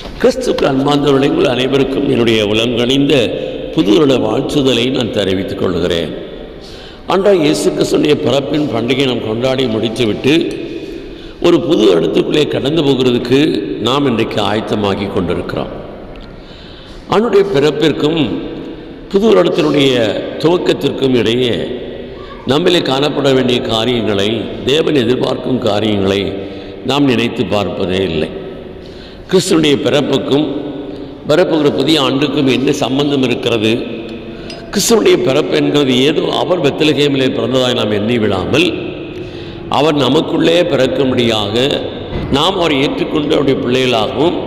கிறிஸ்துக்கு அன்பாந்தவர்களை உங்கள் அனைவருக்கும் என்னுடைய உலங்கணிந்த புதுவருட வாழ்த்துதலை நான் தெரிவித்துக் கொள்கிறேன். அன்றா இயேசு கிறிஸ்துடைய பிறப்பின் பண்டிகை நாம் கொண்டாடி முடித்துவிட்டு ஒரு புது இடத்துக்குள்ளே கடந்து போகிறதுக்கு நாம் இன்றைக்கு ஆயத்தமாகி கொண்டிருக்கிறோம். அவனுடைய பிறப்பிற்கும் புது வருடத்தினுடைய துவக்கத்திற்கும் இடையே நம்மிலே காணப்பட வேண்டிய காரியங்களை தேவன் எதிர்பார்க்கும் காரியங்களை நாம் நினைத்து பார்ப்பதே இல்லை. கிறிஸ்தனுடைய பிறப்புக்கும் பிறப்புகிற புதிய ஆண்டுக்கும் என்ன சம்பந்தம் இருக்கிறது? கிறிஸ்தனுடைய பிறப்பு என்கிறது ஏதோ அவர் வெத்தலகேமிலே பிறந்ததாக நாம் எண்ணி விடாமல் அவர் நமக்குள்ளே பிறக்கும்படியாக நாம் அவரை ஏற்றுக்கொண்டு அவருடைய பிள்ளைகளாகவும்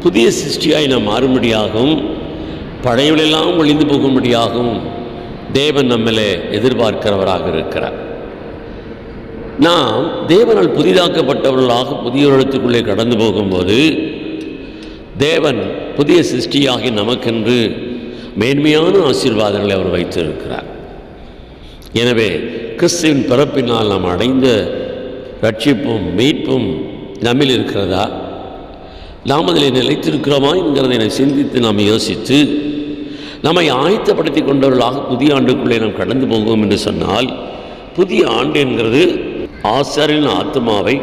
புதிய சிருஷ்டியாய் நாம் மாறும்படியாகவும் பழையவளெல்லாம் ஒளிந்து போகும்படியாகவும் தேவன் நம்மளே எதிர்பார்க்கிறவராக இருக்கிறார். நாம் தேவனால் புதிதாக்கப்பட்டவர்களாக புதிய இடத்துக்குள்ளே கடந்து போகும்போது தேவன் புதிய சிருஷ்டியாகி நமக்கென்று மேன்மையான ஆசீர்வாதங்களை அவர் வைத்திருக்கிறார். எனவே கிறிஸ்துவின் பிறப்பினால் நாம் அடைந்த ரட்சிப்பும் மீட்பும் நம்மில் இருக்கிறதா? நாம் அதில் நிலைத்திருக்கிறோமா என்கிறதை சிந்தித்து நாம் யோசித்து நம்மை ஆயத்தப்படுத்தி கொண்டவர்களாக புதிய ஆண்டுக்குள்ளே நாம் கடந்து போகும் என்று சொன்னால் புதிய ஆண்டு என்கிறது ஆசாரின் ஆத்மாவை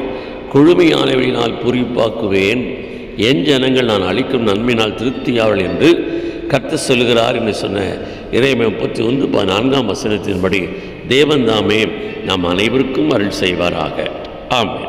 கொழுமையானவழினால் பூரிப்பாக்குவேன். என் ஜனங்கள் நான் அளிக்கும் நன்மையினால் திருப்தியாவள் என்று கர்த்த சொல்கிறார் என்று சொன்ன இறைமை முப்பத்தி ஒன்று நான்காம் வசனத்தின்படி தேவன்தாமே நாம் அனைவருக்கும் அருள் செய்வாராக. ஆமாம்